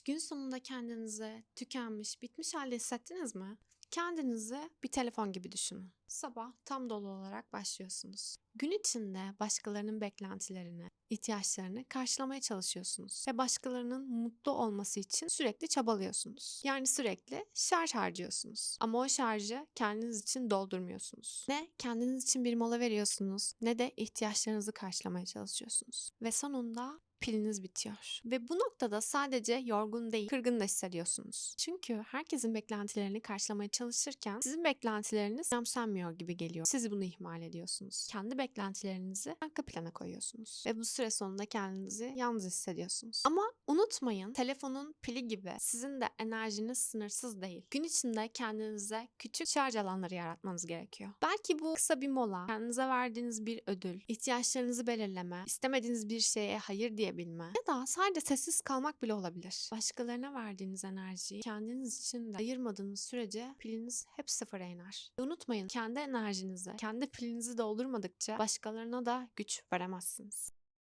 Gün sonunda kendinizi tükenmiş, bitmiş halde hissettiniz mi? Kendinizi bir telefon gibi düşünün. Sabah tam dolu olarak başlıyorsunuz. Gün içinde başkalarının beklentilerini, ihtiyaçlarını karşılamaya çalışıyorsunuz ve başkalarının mutlu olması için sürekli çabalıyorsunuz. Yani sürekli şarj harcıyorsunuz. Ama o şarjı kendiniz için doldurmuyorsunuz. Ne kendiniz için bir mola veriyorsunuz ne de ihtiyaçlarınızı karşılamaya çalışıyorsunuz. Ve sonunda piliniz bitiyor. Ve bu noktada sadece yorgun değil, kırgın da hissediyorsunuz. Çünkü herkesin beklentilerini karşılamaya çalışırken sizin beklentileriniz önemsenmiyor gibi geliyor. Siz bunu ihmal ediyorsunuz. Kendi beklentilerinizi arka plana koyuyorsunuz. Ve bu süre sonunda kendinizi yalnız hissediyorsunuz. Ama unutmayın telefonun pili gibi sizin de enerjiniz sınırsız değil. Gün içinde kendinize küçük şarj alanları yaratmanız gerekiyor. Belki bu kısa bir mola, kendinize verdiğiniz bir ödül, ihtiyaçlarınızı belirleme, istemediğiniz bir şeye hayır diyebilme ya da sadece sessiz kalmak bile olabilir. Başkalarına verdiğiniz enerjiyi kendiniz için de ayırmadığınız sürece piliniz hep sıfıra iner. Ve Unutmayın kendi enerjinizi, kendi pilinizi doldurmadıkça başkalarına da güç veremezsiniz.